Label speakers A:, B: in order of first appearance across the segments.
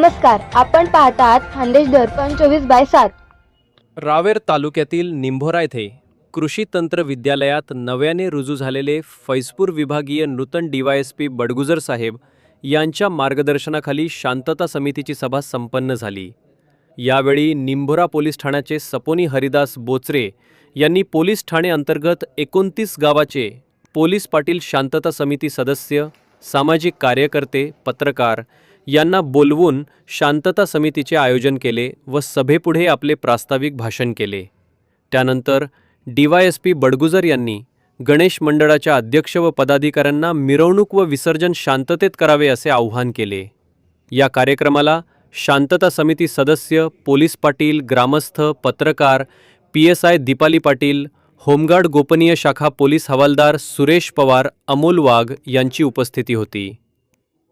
A: नमस्कार आपण पाहतात खानदेश दर्पण चोवीस बाय सात.
B: रावेर तालुक्यातील निंभोरा येथे कृषी तंत्र विद्यालयात नव्याने रुजू झालेले फैजपूर विभागीय नूतन डीवायएसपी बडगुजर साहेब यांच्या मार्गदर्शनाखाली शांतता समितीची सभा संपन्न झाली. यावेळी निंभोरा पोलीस ठाण्याचे सपोनी हरिदास बोचरे यांनी पोलीस ठाणे अंतर्गत एकोणतीस गावाचे पोलीस पाटील शांतता समिती सदस्य सामाजिक कार्यकर्ते पत्रकार यांना बोलवून शांतता समितीचे आयोजन केले व सभेपुढे आपले प्रास्ताविक भाषण केले. त्यानंतर डीवायएसपी बडगुजर यांनी गणेश मंडळाच्या अध्यक्ष व पदाधिकाऱ्यांना मिरवणूक व विसर्जन शांततेत करावे असे आवाहन केले. या कार्यक्रमाला शांतता समिती सदस्य पोलीस पाटील ग्रामस्थ पत्रकार P S I Dipali Patil home guard गोपनीय शाखा पोलीस हवालदार सुरेश पवार अमोल वाघ यांची उपस्थिती होती.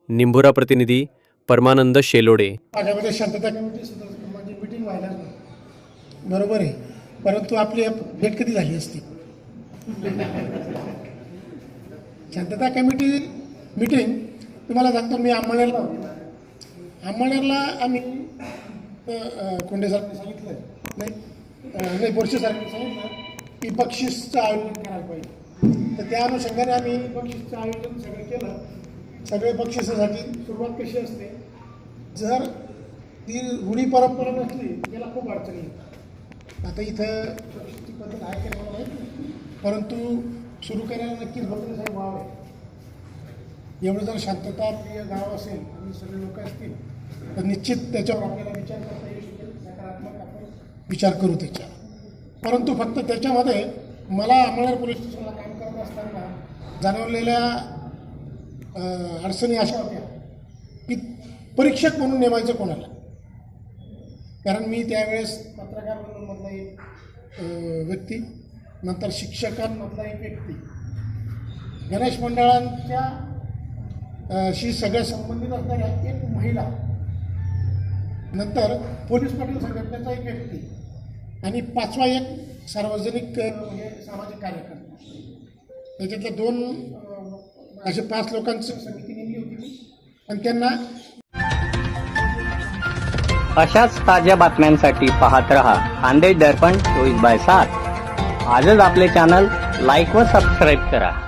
B: निंभोरा प्रतिनिधी परमानंद शेलोडे.
C: माझ्यामध्ये शांतता कमिटी सुद्धा मिटिंग व्हायला बरोबर आहे. परंतु आपली भेट कधी झाली असती? शांतता कमिटी मिटिंग तुम्हाला सांगतो मी अंमळनेरला होतो. अंमळनेरला आम्ही अ, कोंडे साहेबांनी सांगितलं. नाही अ, नाही बोरसे सांगितलं की बक्षीसचं आयोजन करायला पाहिजे. तर त्या अनुषंगाने आम्ही बक्षीसचं आयोजन सगळं केलं. सगळे बक्षिसासाठी सुरुवात कशी असते? जर ती रूढी परंपरा नसली त्याला खूप अडचणी येतात आता इथं बक्षिसची पद्धत आहे का नाही? परंतु सुरू करायला नक्कीच भद्र साहेब वाव आहे एवढं जर शांतता प्रिय गाव असेल आणि सगळे लोक असतील तर निश्चित त्याच्यावर आपल्याला विचार करता येऊ शकेल सकारात्मक आपण विचार करू त्याच्यावर परंतु फक्त त्याच्यामध्ये मला अमळनेर पोलीस स्टेशनला काम करत असताना जाणवलेल्या अडचणी अशा होत्या की परीक्षक म्हणून नेमायचं कोणाला? कारण मी त्यावेळेस पत्रकार म्हणून मधला एक व्यक्ती नंतर शिक्षकांमधला एक व्यक्ती गणेश मंडळांच्या शी सगळ्या संबंधित असणाऱ्या एक महिला नंतर पोलीस पाटील संघटनेचा एक व्यक्ती आणि पाचवा एक सार्वजनिक म्हणजे सामाजिक कार्यकर्ता. त्याच्यातल्या दोन असे पाच लोकांची समिती नेमली होती. आणि त्यांना
D: अशाच ताज्या बातम्यांसाठी पाहत रहा. खानदेश दर्पण चोवीस बाय सात. आजच आपले चॅनल लाईक व सबस्क्राईब करा.